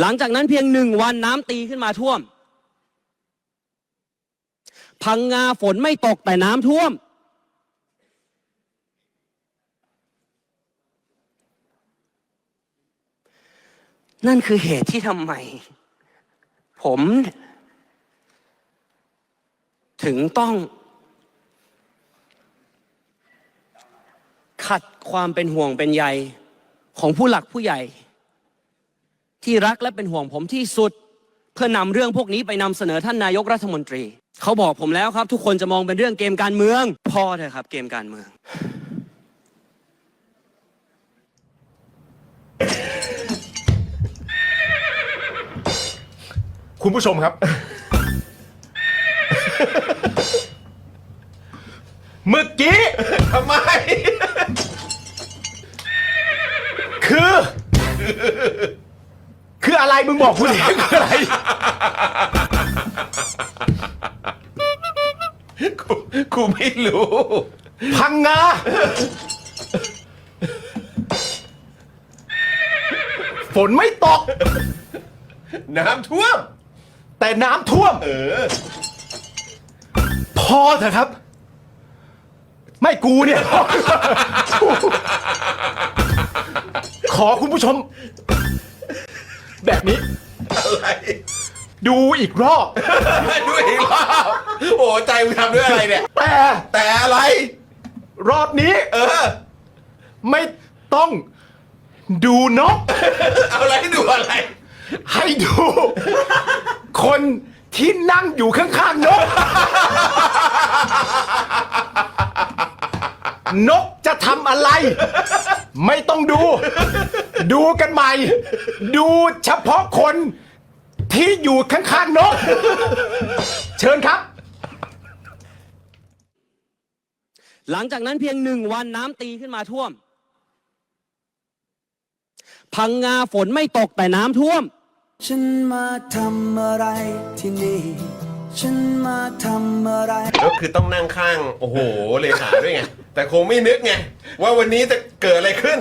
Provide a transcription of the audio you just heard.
หลังจากนั้นเพียงหนึ่งวันน้ำตีขึ้นมาท่วม พังงาฝนไม่ตกแต่น้ำท่วม นั่นคือเหตุที่ทำไม ผม ถึงต้องขัดความเป็นห่วงเป็นใยของผู้หลักผู้ใหญ่ ที่รักและเป็นห่วงผมที่สุด เพื่อนำเรื่องพวกนี้ไปนำเสนอท่านนายกรัฐมนตรี เขาบอกผมแล้วครับ ทุกคนจะมองเป็นเรื่องเกมการเมือง พอเถอะครับ เกมการเมือง คุณผู้ชมครับ เมื่อกี้ทำไม คือ คื ออะไรมึงบอกคุณเองคืออะไร กูกูไม่รู้ พังงาฝนไม่ตก น้ำท่วม แต่น้ำท่วม เออ พอเถอะครับ ไม่กูเนี่ย ขอคุณผู้ชม แบบนี้ อะไรดูอีกรอบ ด้วยอีกรอบโอ้ใจมึงทำด้วยอะไรเนี่ย แต่แต่อะไร รอบนี้เออ ไม่ต้องดูนก เอาอะไรให้ดูอะไร ให้ดู คนที่นั่งอยู่ข้างๆนก นกจะทำอะไร ไม่ต้องดู ดูกันใหม่ ดูเฉพาะคนที่อยู่ข้างๆนก เชิญครับ หลังจากนั้นเพียงหนึ่งวันน้ำตีขึ้นมาท่วม พังงาฝนไม่ตกแต่น้ำท่วม ฉันมาทำอะไรที่นี่ ฉันมาทำอะไร แล้วคือต้องนั่งข้าง โอ้โห เลขาด้วยไง แต่คงไม่นึกไง ว่าวันนี้จะเกิดอะไรขึ้น